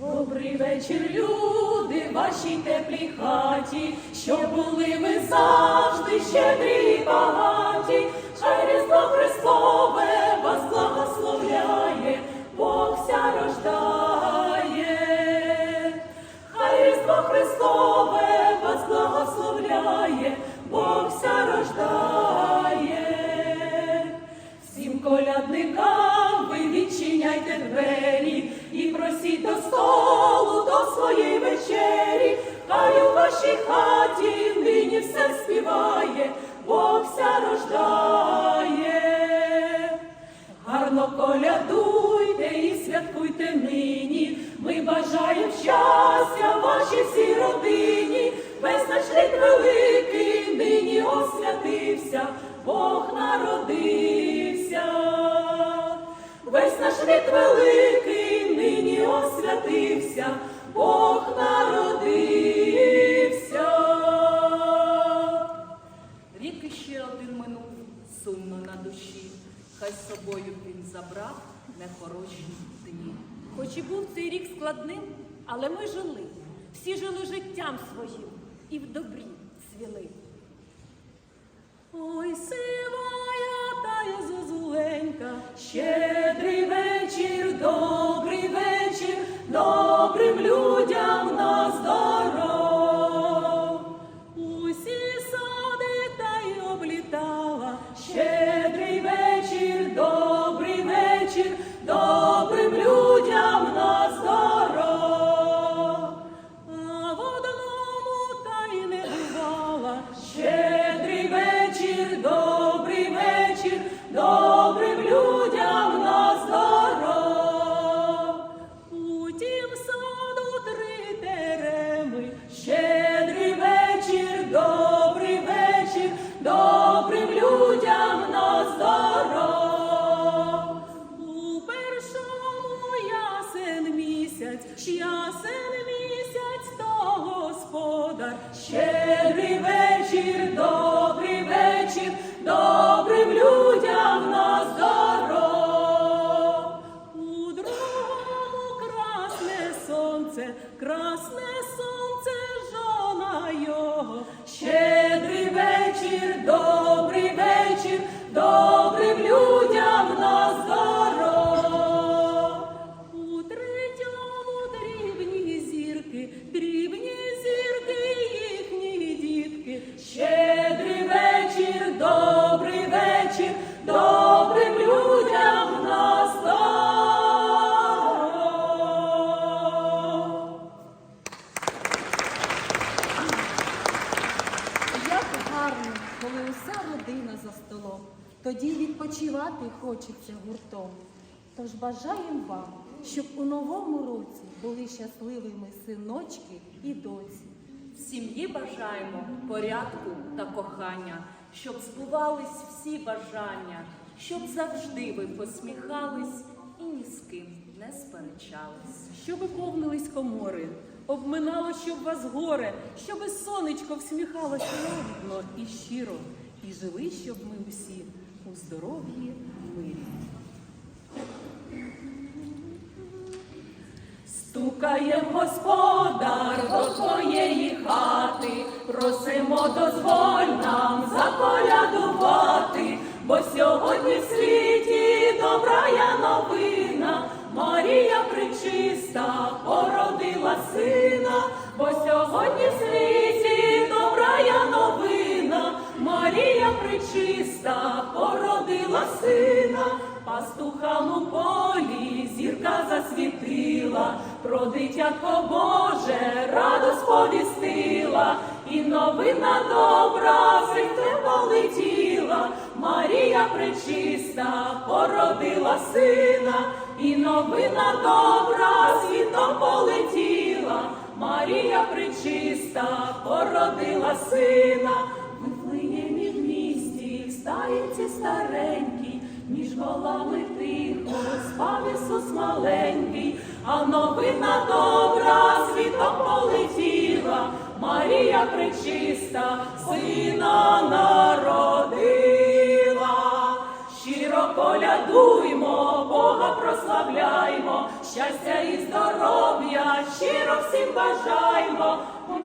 Добрий вечір, люди, вашій теплій хаті, що були ви завжди щедрі і багаті, хай двері і просіть до столу до своєї вечері. Хай у вашій хаті нині все співає, Бог вся рождає. Гарно колядуйте і святкуйте нині. Ми бажаємо щастя вашій Весь наш лід великий нині освятився, Бог народився. Рік іще один минув, сумно на душі. Хай собою він забрав нехороші дні. Хоч і був цей рік складним, але ми жили, всі жили життям своїм і в добрі цвіли. Ой, сивая та зозуленька, Щедрий вечір, добрий красне сонце жона його. Щедрий вечір, добрий вечір, добрим тоді відпочивати хочеться гуртом. Тож бажаємо вам, щоб у новому році були щасливими синочки і доці. В сім'ї бажаємо порядку та кохання, щоб збувались всі бажання, щоб завжди ви посміхались і ні з ким не сперечались. Щоби повнились комори, обминало, щоб вас горе, щоби сонечко всміхалося лагідно і щиро, і жили, щоб ми усі у здоров'ї мирі. Стукає господар до твоєї хати, просимо дозволь Причиста породила сина, пастухам у полі зірка засвітила, про дитятко Боже раду сповістила, і новина добра світе полетіла, Марія пречиста породила сина, і новина добра світом полетіла, Марія пречиста породила сина, стаєнці старенькій, між голами тихо спав Ісус маленький, а новина добра світом полетіла, Марія пречиста, сина народила. Щиро колядуймо, Бога прославляймо, щастя і здоров'я бажаємо.